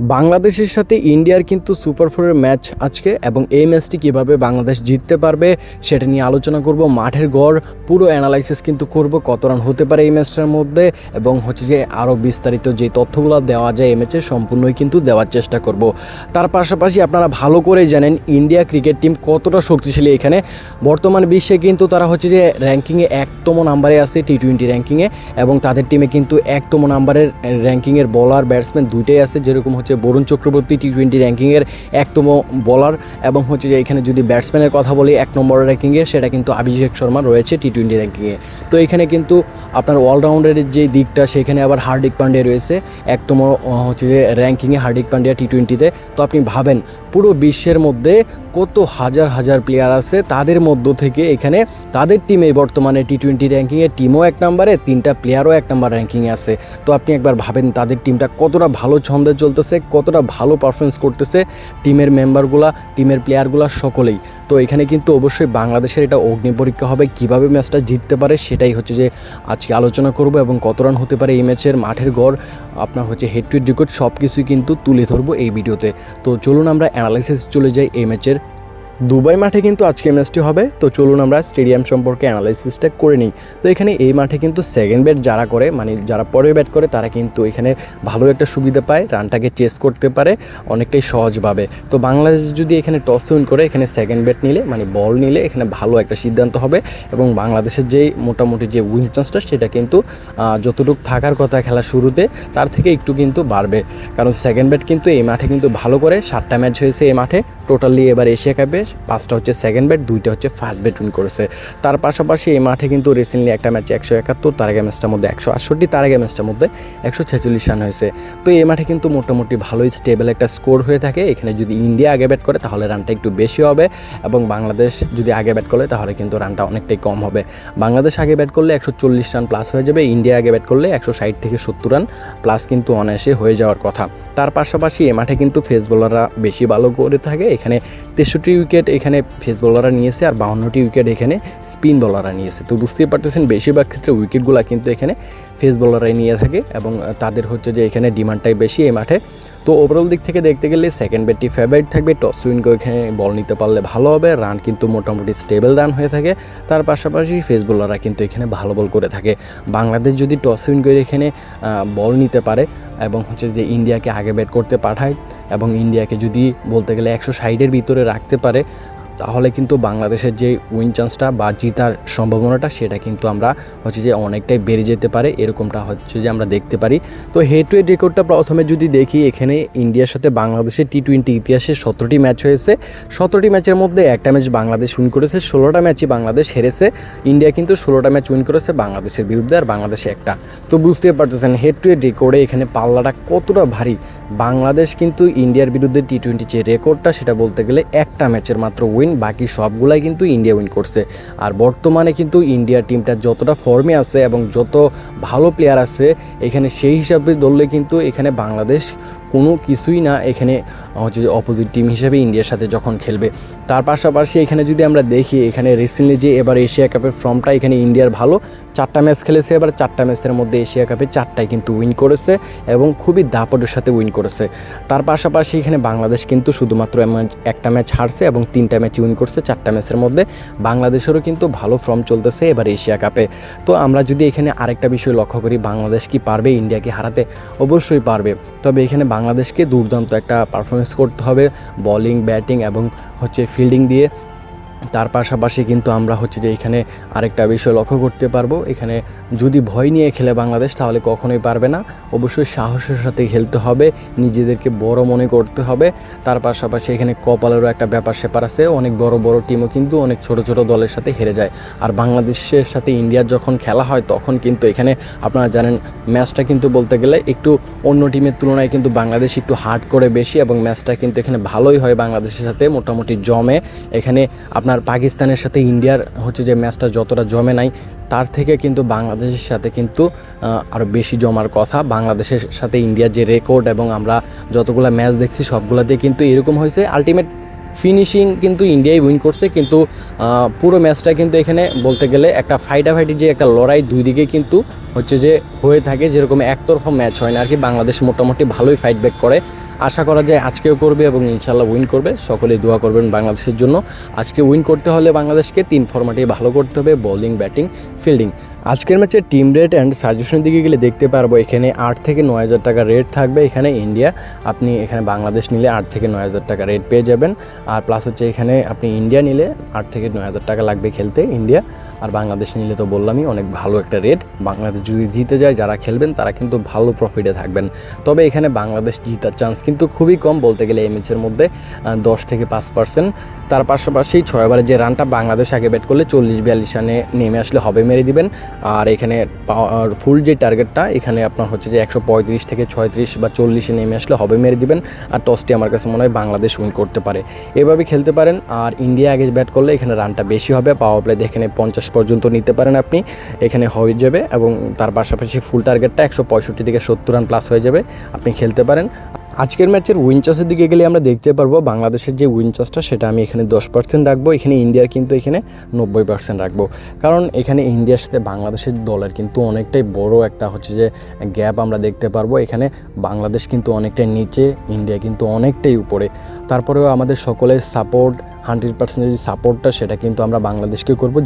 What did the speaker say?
বাংলাদেশের সাথে ইন্ডিয়ার কিন্তু সুপার ফোরের ম্যাচ আজকে এবং এই ম্যাচটি কীভাবে বাংলাদেশ জিততে পারবে সেটা নিয়ে আলোচনা করব। মাঠের গড় পুরো অ্যানালাইসিস কিন্তু করব, কত রান হতে পারে এই ম্যাচটার মধ্যে এবং হচ্ছে যে আরও বিস্তারিত যে তথ্যগুলো দেওয়া যায় এই ম্যাচে সম্পূর্ণই কিন্তু দেওয়ার চেষ্টা করব। তার পাশাপাশি আপনারা ভালো করে জানেন, ইন্ডিয়া ক্রিকেট টিম কতটা শক্তিশালী এখানে। বর্তমান বিশ্বে কিন্তু তারা হচ্ছে যে র্যাঙ্কিংয়ে একতম নাম্বারে আছে টি টোয়েন্টি র্যাঙ্কিংয়ে এবং তাদের টিমে কিন্তু একতম নাম্বারের র্যাঙ্কিংয়ের বলার ব্যাটসম্যান দুইটাই আছে, যেরকম হচ্ছে বরুণ চক্রবর্তী টি টোয়েন্টি র্যাঙ্কিংয়ের একতম বলার এবং হচ্ছে যে এখানে যদি ব্যাটসম্যানের কথা বলি, এক নম্বর র্যাঙ্কিংয়ে সেটা কিন্তু অভিষেক শর্মা রয়েছে টি টোয়েন্টি র্যাঙ্কিংয়ে। তো এখানে কিন্তু আপনার অলরাউন্ডারের যে দিকটা, সেখানে আবার হার্দিক পান্ডিয়া রয়েছে, একতম হচ্ছে যে র্যাঙ্কিংয়ে হার্দিক পান্ডিয়া টি টোয়েন্টিতে তো। আপনি ভাবেন, পুরো বিশ্বের মধ্যে কত হাজার হাজার প্লেয়ার আছে, তাদের মধ্য থেকে এখানে তাদের টিমে বর্তমানে টি টোয়েন্টি র্যাঙ্কিংয়ে টিমও এক নম্বরে, তিনটা প্লেয়ারও এক নম্বর র্যাঙ্কিংয়ে আছে। তো আপনি একবার ভাবেন, তাদের টিমটা কতটা ভালো ছন্দে চলতেছে কতটা ভালো পারফরমেন্স করতেছে টিমের মেম্বারগুলা টিমের প্লেয়ারগুলা সকলেই। তো এখানে কিন্তু অবশ্যই বাংলাদেশের এটা অগ্নি পরীক্ষা হবে, কীভাবে ম্যাচটা জিততে পারে সেটাই হচ্ছে যে আজকে আলোচনা করব এবং কত রান হতে পারে এই ম্যাচের মাঠের গড়, আপনার হচ্ছে হেড টু রেকর্ড সব কিছুই কিন্তু তুলে ধরবো এই ভিডিওতে। তো চলুন আমরা অ্যানালাইসিস চলে যাই এই ম্যাচের দুবাই মাঠে কিন্তু আজকে ম্যাচটি হবে। তো চলুন আমরা স্টেডিয়াম সম্পর্কে অ্যানালাইসিসটা করে নিই। তো এখানে এই মাঠে কিন্তু সেকেন্ড ব্যাট যারা করে মানে যারা পরে ব্যাট করে, তারা কিন্তু এখানে ভালো একটা সুবিধা পায় রানটাকে চেস করতে পারে, অনেকটাই সহজভাবে। তো বাংলাদেশ যদি এখানে টস উইন করে, এখানে সেকেন্ড ব্যাট নিলে মানে বল নিলে, এখানে ভালো একটা সিদ্ধান্ত হবে এবং বাংলাদেশের যেই মোটামুটি যে উইন চান্সটা সেটা কিন্তু যতটুকু থাকার কথা খেলা শুরুতে, তার থেকে একটু কিন্তু বাড়বে। কারণ সেকেন্ড ব্যাট কিন্তু এই মাঠে কিন্তু ভালো করে, সাতটা ম্যাচ হয়েছে এই মাঠে টোটালি এবার এশিয়া কাপে পাঁচটা হচ্ছে সেকেন্ড ব্যাট দুইটা হচ্ছে ফার্স্ট ব্যাট উইন করেছে। তার পাশাপাশি এই মাঠে কিন্তু রিসেন্টলি একটা ম্যাচে একশো একাত্তর, তার আগে ম্যাচটার মধ্যে একশো আটষট্টি, তার আগে ম্যাচটার মধ্যে একশো ছেচল্লিশ রান হয়েছে। তো এই মাঠে কিন্তু মোটামুটি ভালোই স্টেবল একটা স্কোর হয়ে থাকে। এখানে যদি ইন্ডিয়া আগে ব্যাট করে, তাহলে রানটা একটু বেশি হবে এবং বাংলাদেশ যদি আগে ব্যাট করে, তাহলে কিন্তু রানটা অনেকটাই কম হবে। বাংলাদেশ আগে ব্যাট করলে একশো চল্লিশ রান প্লাস হয়ে যাবে। ইন্ডিয়া আগে ব্যাট করলে একশো ষাট থেকে সত্তর রান প্লাস কিন্তু অনায়াসে হয়ে যাওয়ার কথা। তার পাশাপাশি এ মাঠে কিন্তু ফেস বোলাররা বেশি ভালো করে থাকে। এখানে তেষট্টি উইকেট এখানে ফেস বলাররা নিয়েছে আর বাহান্নটি উইকেট এখানে স্পিন বলাররা নিয়েছে। তো বুঝতেই পারতেছেন, বেশিরভাগ ক্ষেত্রে উইকেটগুলো কিন্তু এখানে ফেস বলাররাই নিয়ে থাকে এবং তাদের হচ্ছে যে এখানে ডিমান্ডটাই বেশি এই মাঠে। তো ওভারঅল দিক থেকে দেখতে গেলে সেকেন্ড ব্যাটটি ফেভারিট থাকবে। টস উইন করে এখানে বল নিতে পারলে ভালো হবে। রান কিন্তু মোটামুটি স্টেবল রান হয়ে থাকে। তার পাশাপাশি ফেস বোলাররা কিন্তু এখানে ভালো বল করে থাকে। বাংলাদেশ যদি টস উইন করে এখানে বল নিতে পারে এবং হচ্ছে যে ইন্ডিয়াকে আগে ব্যাট করতে পাঠায় এবং ইন্ডিয়াকে যদি বলতে গেলে একশো সাইডের ভিতরে রাখতে পারে তাহলে কিন্তু বাংলাদেশের যে উইন চান্সটা বা জিতার সম্ভাবনাটা, সেটা কিন্তু আমরা হচ্ছে যে অনেকটাই বেড়ে যেতে পারে। এরকমটা হচ্ছে যে আমরা দেখতে পারি। তো হেড টু হেড রেকর্ডটা প্রথমে যদি দেখি, এখানে ইন্ডিয়ার সাথে বাংলাদেশের টি টোয়েন্টি ইতিহাসে সতেরোটি ম্যাচ হয়েছে। সতেরোটি ম্যাচের মধ্যে একটা ম্যাচ বাংলাদেশ উইন করেছে, ষোলোটা ম্যাচই বাংলাদেশ হেরেছে। ইন্ডিয়া কিন্তু ষোলোটা ম্যাচ উইন করেছে বাংলাদেশের বিরুদ্ধে আর বাংলাদেশে একটা। তো বুঝতে পারতেছেন হেড টু হেড রেকর্ডে এখানে পাল্লাটা কতটা ভারী। বাংলাদেশ কিন্তু ইন্ডিয়ার বিরুদ্ধে টি টোয়েন্টি যে রেকর্ডটা সেটা বলতে গেলে একটা ম্যাচের মাত্র উইন বাকি সবগুলাই কিন্তু ইন্ডিয়া উইন করছে। আর বর্তমানে কিন্তু ইন্ডিয়া টিমটা যতটা ফর্মে আছে এবং যত ভালো প্লেয়ার আছে, এখানে সেই হিসাবে দললে কিন্তু এখানে বাংলাদেশ কোনো কিছুই না এখানে হচ্ছে অপোজিট টিম হিসেবে ইন্ডিয়ার সাথে যখন খেলবে। তার পাশাপাশি এখানে যদি আমরা দেখি, এখানে রিসেন্টলি যে এবার এশিয়া কাপের ফর্মটা এখানে ইন্ডিয়ার ভালো, চারটা ম্যাচ খেলেছে এবার, চারটা ম্যাচের মধ্যে এশিয়া কাপে চারটায় কিন্তু উইন করেছে এবং খুবই দাপটের সাথে উইন করেছে। তার পাশাপাশি এখানে বাংলাদেশ কিন্তু শুধুমাত্র একটা ম্যাচ হারছে এবং তিনটা ম্যাচ উইন করছে চারটা ম্যাচের মধ্যে। বাংলাদেশেরও কিন্তু ভালো ফর্ম চলতেছে এবার এশিয়া কাপে। তো আমরা যদি এখানে আরেকটা বিষয় লক্ষ্য করি, বাংলাদেশ কি পারবে ইন্ডিয়াকে হারাতে? অবশ্যই পারবে। তবে এখানে বাংলাদেশকে দুর্দান্ত একটা পারফরমেন্স করতে হবে বলিং ব্যাটিং এবং হচ্ছে ফিল্ডিং দিয়ে। তার পাশাপাশি কিন্তু আমরা হচ্ছে যে এখানে আরেকটা বিষয় লক্ষ্য করতে পারব। এখানে যদি ভয় নিয়ে খেলে বাংলাদেশ, তাহলে কখনোই পারবে না। অবশ্যই সাহসের সাথে খেলতে হবে, নিজেদেরকে বড় মনে করতে হবে। তার পাশাপাশি এখানে কপালেরও একটা ব্যাপার স্যাপার আছে, অনেক বড় বড় টিমও কিন্তু অনেক ছোট ছোট দলের সাথে হেরে যায়। আর বাংলাদেশের সাথে ইন্ডিয়ার যখন খেলা হয়, তখন কিন্তু এখানে আপনারা জানেন, ম্যাচটা কিন্তু বলতে গেলে একটু অন্য টিমের তুলনায় কিন্তু বাংলাদেশ একটু হার্ড করে বেশি এবং ম্যাচটা কিন্তু এখানে ভালোই হয় বাংলাদেশের সাথে, মোটামুটি জমে। এখানে আপনার পাকিস্তানের সাথে ইন্ডিয়ার হচ্ছে যে ম্যাচটা যতটা জমে নাই, তার থেকে কিন্তু বাংলাদেশের সাথে কিন্তু আরও বেশি জমার কথা। বাংলাদেশের সাথে ইন্ডিয়ার যে রেকর্ড এবং আমরা যতগুলো ম্যাচ দেখছি সবগুলোতে কিন্তু এরকম হয়েছে। আলটিমেট ফিনিশিং কিন্তু ইন্ডিয়াই উইন করছে, কিন্তু পুরো ম্যাচটা কিন্তু এখানে বলতে গেলে একটা ফাইটাফাইটি যে একটা লড়াই দুই দিকে কিন্তু হচ্ছে যে হয়ে থাকে, যেরকম একতরফা ম্যাচ হয় না। আর কি বাংলাদেশ মোটামুটি ভালোই ফাইট ব্যাক করে। আশা করা যায় আজকেও করবে এবং ইনশাল্লাহ উইন করবে। সকলেই দোয়া করবেন বাংলাদেশের জন্য। আজকে উইন করতে হলে বাংলাদেশকে তিন ফরম্যাটেই ভালো করতে হবে বোলিং ব্যাটিং ফিল্ডিং আজকের ম্যাচে টিম রেট অ্যান্ড সাজেশনের দিকে গেলে দেখতে পারব, এখানে আট থেকে নয় হাজার টাকা রেট থাকবে। এখানে ইন্ডিয়া আপনি এখানে বাংলাদেশ নিলে আট থেকে নয় হাজার টাকা রেট পেয়ে যাবেন। আর প্লাস হচ্ছে এখানে আপনি ইন্ডিয়া নিলে আট থেকে নয় হাজার টাকা লাগবে খেলতে ইন্ডিয়া আর বাংলাদেশ নিলে তো বললামই, অনেক ভালো একটা রেট বাংলাদেশ যদি জিতে যায়, যারা খেলবেন, তারা কিন্তু ভালো প্রফিটে থাকবেন। তবে এখানে বাংলাদেশ জিতার চান্স কিন্তু খুবই কম বলতে গেলে এই ম্যাচের মধ্যে দশ থেকে পাঁচ পার্সেন্ট তার পাশাপাশি ছয় ওভারে যে রানটা বাংলাদেশ আগে ব্যাট করলে চল্লিশ বিয়াল্লিশ রানে নেমে আসলে হবে, মেরে দিবেন। আর এখানে ফুল যে টার্গেটটা এখানে আপনার হচ্ছে যে একশো পঁয়ত্রিশ থেকে ছয়ত্রিশ বা চল্লিশে নেমে আসলে হবে মেরে দিবেন। আর টসটি আমার কাছে মনে হয় বাংলাদেশ উইন করতে পারে। এভাবে খেলতে পারেন, আর ইন্ডিয়া আগে ব্যাট করলে এখানে রানটা বেশি হবে। পাওয়ার প্লে এখানে পঞ্চাশ পর্যন্ত নিতে পারেন আপনি। এখানে হয়ে যাবে এবং তার পাশাপাশি ফুল টার্গেটটা একশো পঁয়ষট্টি থেকে সত্তর রান প্লাস হয়ে যাবে। আপনি খেলতে পারেন। আজকের ম্যাচের উইনচাসের দিকে গেলে আমরা দেখতে পারব বাংলাদেশের যে উইনচাসটা সেটা আমি এখানে দশ পার্সেন্ট রাখব, এখানে ইন্ডিয়ার কিন্তু এখানে নব্বই পার্সেন্ট রাখব। কারণ এখানে ইন্ডিয়ার সাথে বাংলাদেশের দলের কিন্তু অনেকটাই বড় একটা হচ্ছে যে গ্যাপ আমরা দেখতে পারব। এখানে বাংলাদেশ কিন্তু অনেকটাই নিচে, ইন্ডিয়া কিন্তু অনেকটাই উপরে। তারপরেও আমাদের সকলের সাপোর্ট হান্ড্রেড পার্সেন্ট যে সাপোর্টটা সেটা কিন্তু আমরা বাংলাদেশকে করব।